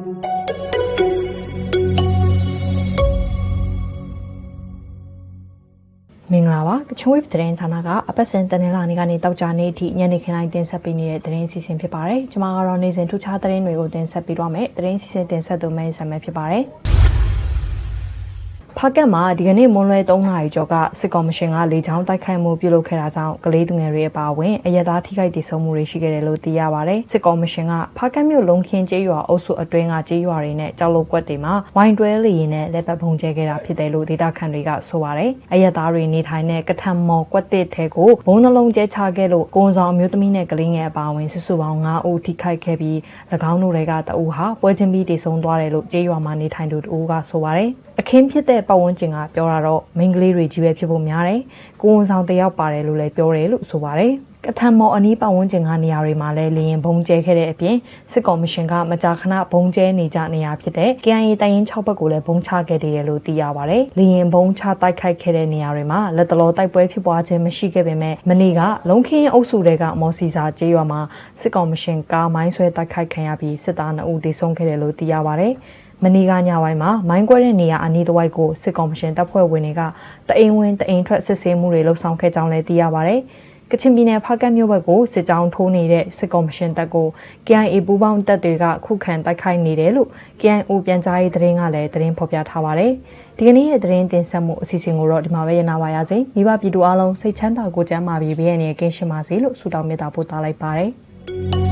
မင်္ဂလာပါကချင်ဝေးသတင်းဌာနကအပတ်စဉ်တနင်္လာနေ့ကနေတောက်ကြနေ့အထိညနေခင်းတိုင်းတင်ဆက်ပေးနေတဲ့သတင်းအစီအစဉ်ဖြစ်ပါတယ်ကျွန်မကတော့နေ့စဉ်ထူးခြားသတင်းတွေကိုတင်ဆက်ပေးတော့မယ်သတင်းအစီအစဉ်တင်ဆက်သူမဲဆမ်မဲဖြစ်ပါတယ် ဖားကတ်မှာဒီကနေ့မွန်းလွဲ3နာရီကျော်ကစစ်ကော်မရှင်ကလေကြောင်းတိုက်ခိုက်မှုပြုလုပ်ခဲ့တာကြောင့်ကလေးသူငယ်တွေအပါအဝင်အရက်သားထိခိုက်ဒေဆုံးမှုတွေရှိခဲ့တယ်လို့သိရပါဗျ။စစ်ကော်မရှင်ကဖားကတ်မြို့လုံခင်းကျေးရွာအုပ်စုအတွင်းကကျေးရွာတွေနဲ့ကြောက်လုတ်ကွက်တွေမှာဝိုင်းတွဲလေရင်နဲ့လက်ပတ်ဖုံကျဲခဲ့တာဖြစ်တယ်လို့ဒေတာခန်တွေကဆိုပါတယ်။အရက်သားတွေနေထိုင်တဲ့ကထမ်မော်ကွက်တစ်ထဲကိုဘုံနှလုံးကျဲချခဲ့လို့ကိုဝန်ဆောင်အမျိုးသမီးနဲ့ကလေးငယ်အပါအဝင်စုစုပေါင်း9ဦးထိခိုက်ခဲ့ပြီး၎င်းတို့တွေကတအူးဟာပွဲချင်းပြီးတည်ဆုံသွားတယ်လို့ကျေးရွာမှာနေထိုင်သူတအူးကဆိုပါတယ်။ အခင်းဖြစ်တဲ့ပတ်ဝန်းကျင်ကပြောတာတော့မိန်းကလေးတွေကြီးပဲဖြစ်ဖို့များတယ်။ကိုဝန်ဆောင်တယောက်ပါတယ်လို့လည်းပြောတယ်လို့ဆိုပါတယ်။ကထမ်မော်အနီးပတ်ဝန်းကျင်ကနေရာတွေမှာလည်းလေရင်ဘုံကျဲခဲ့တဲ့အပြင်စစ်ကော်မရှင်ကမကြာခဏဘုံကျဲနေကြနေရဖြစ်တဲ့ KIA တိုင်ရင်6ဘက်ကိုလည်းဘုံချခဲ့တယ်လို့သိရပါတယ်။လေရင်ဘုံချတိုက်ခိုက်ခဲ့တဲ့နေရာတွေမှာလက်တလောတိုက်ပွဲဖြစ်ပွားခြင်းမရှိခဲ့ပေမဲ့မနေ့ကလုံခင်းအုပ်စုတွေကမော်စီစာကျေးရွာမှာစစ်ကော်မရှင်ကားမိုင်းဆွဲတိုက်ခိုက်ခံရပြီးစစ်သား2ဦးသေဆုံးခဲ့တယ်လို့သိရပါတယ်။ မနီကညပိုင်းမှာမိုင်းကွဲတဲ့နေရာအနီးတစ်ဝိုက်ကိုစစ်ကော်မရှင်တပ်ဖွဲ့ဝင်တွေကတအိမ်ဝင်တအိမ်ထွက်စစ်ဆေးမှုတွေလှုပ်ဆောင်ခဲ့ကြောင်းလည်းသိရပါဗျ။ကချင်ပြည်နယ်ဖားကတ်မြို့ဘက်ကိုစစ်ကြောင်းထိုးနေတဲ့စစ်ကော်မရှင်တပ်ကို KIA ပူးပေါင်းတပ်တွေကခုခံတိုက်ခိုက်နေတယ်လို့ KIO ပြန်ကြားရေးသတင်းကလည်းသတင်းဖော်ပြထားပါတယ်။ဒီကနေ့ရဲ့သတင်းတင်ဆက်မှုအစီအစဉ်ကိုတော့ဒီမှာပဲရနာပါရစေ။မိဘပြည်သူအားလုံးစိတ်ချမ်းသာကိုကြမ်းပါပြီးဘေးရန်ရဲ့ကင်းရှင်းပါစေလို့ဆုတောင်းမေတ္တာပို့သလိုက်ပါတယ်။